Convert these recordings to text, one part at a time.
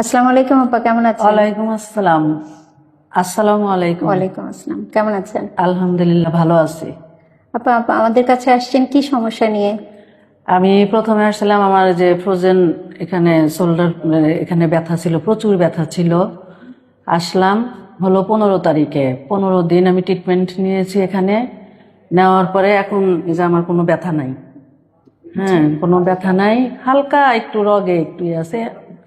আসসালামু আলাইকুম আপা কেমন আছেন? ওয়ালাইকুম আসসালাম। আসসালামু আলাইকুম। ওয়ালাইকুম আসসালাম কেমন আছেন? আলহামদুলিল্লাহ ভালো আছি। আপা আপা আমাদের কাছে আসছেন কি সমস্যা নিয়ে? আমি প্রথমে আসছিলাম আমার যে ফ্রোজেন এখানে শোল্ডার এখানে ব্যথা ছিল প্রচুর ব্যথা ছিল। আসলাম হলো পনেরো তারিখে। পনেরো দিন আমি ট্রিটমেন্ট নিয়েছি এখানে। নেওয়ার পরে এখন যে আমার কোনো ব্যথা নাই। হ্যাঁ কোনো ব্যথা নাই। হালকা একটু রগে একটু ইয়ে আছে।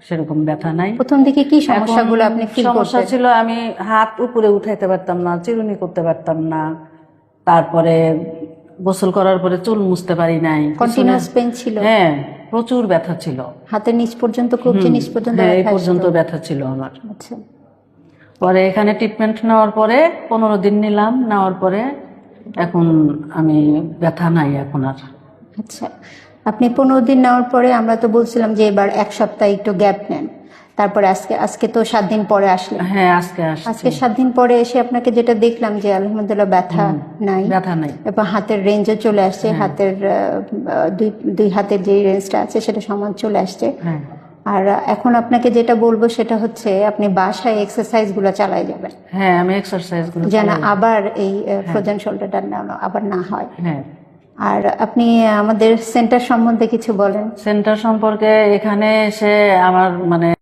সেরকম ব্যথা নাই। প্রথম দিকে কি সমস্যাগুলো আপনি সমস্যা ছিল আমি হাত উপরে উঠাইতে পারতাম না চিরুনি করতে পারতাম না। তারপরে গোসল করার পরে চুল মুছতে পারি নাই। কন্টিনিউয়াস পেন ছিল? হ্যাঁ প্রচুর ব্যথা ছিল। হাতের নিচ পর্যন্ত কবজি নিচ পর্যন্ত হ্যাঁ এই ব্যথা পর্যন্ত ব্যথা ছিল আমার। আচ্ছা। পরে এখানে ট্রিটমেন্ট নেওয়ার পরে পনেরো দিন নিলাম নেওয়ার পরে এখন আমি ব্যথা নাই এখন আর। আচ্ছা। আপনি পনেরো দিন নেওয়ার পরে আমরা তো বলছিলাম যে এবার এক সপ্তাহ একটু গ্যাপ নেন। তারপরে আজকে আজকে তো সাত দিন পরে আসলেন। হ্যাঁ আজকে আজকে সাত দিন পরে এসে আপনাকে যেটা দেখলাম যে আলহামদুলিল্লাহ ব্যথা নাই। ব্যথা নাই। এবং হাতের রেঞ্জও চলে আসছে। হ্যাঁ। হাতের দুই দুই হাতের যে রেঞ্জটা আছে সেটা সমান চলে আসছে। হ্যাঁ। আর এখন আপনাকে যেটা বলব সেটা হচ্ছে আপনি বাসায় এক্সারসাইজগুলো চালাই যাবেন। হ্যাঁ আমি এক্সারসাইজ যেন আবার এই ফ্রোজেন শোল্ডারটা আবার না হয়। হ্যাঁ। আর আপনি আমাদের সেন্টার সম্বন্ধে কিছু বলেন। সেন্টার সম্পর্কে এখানে এসে আমার মানে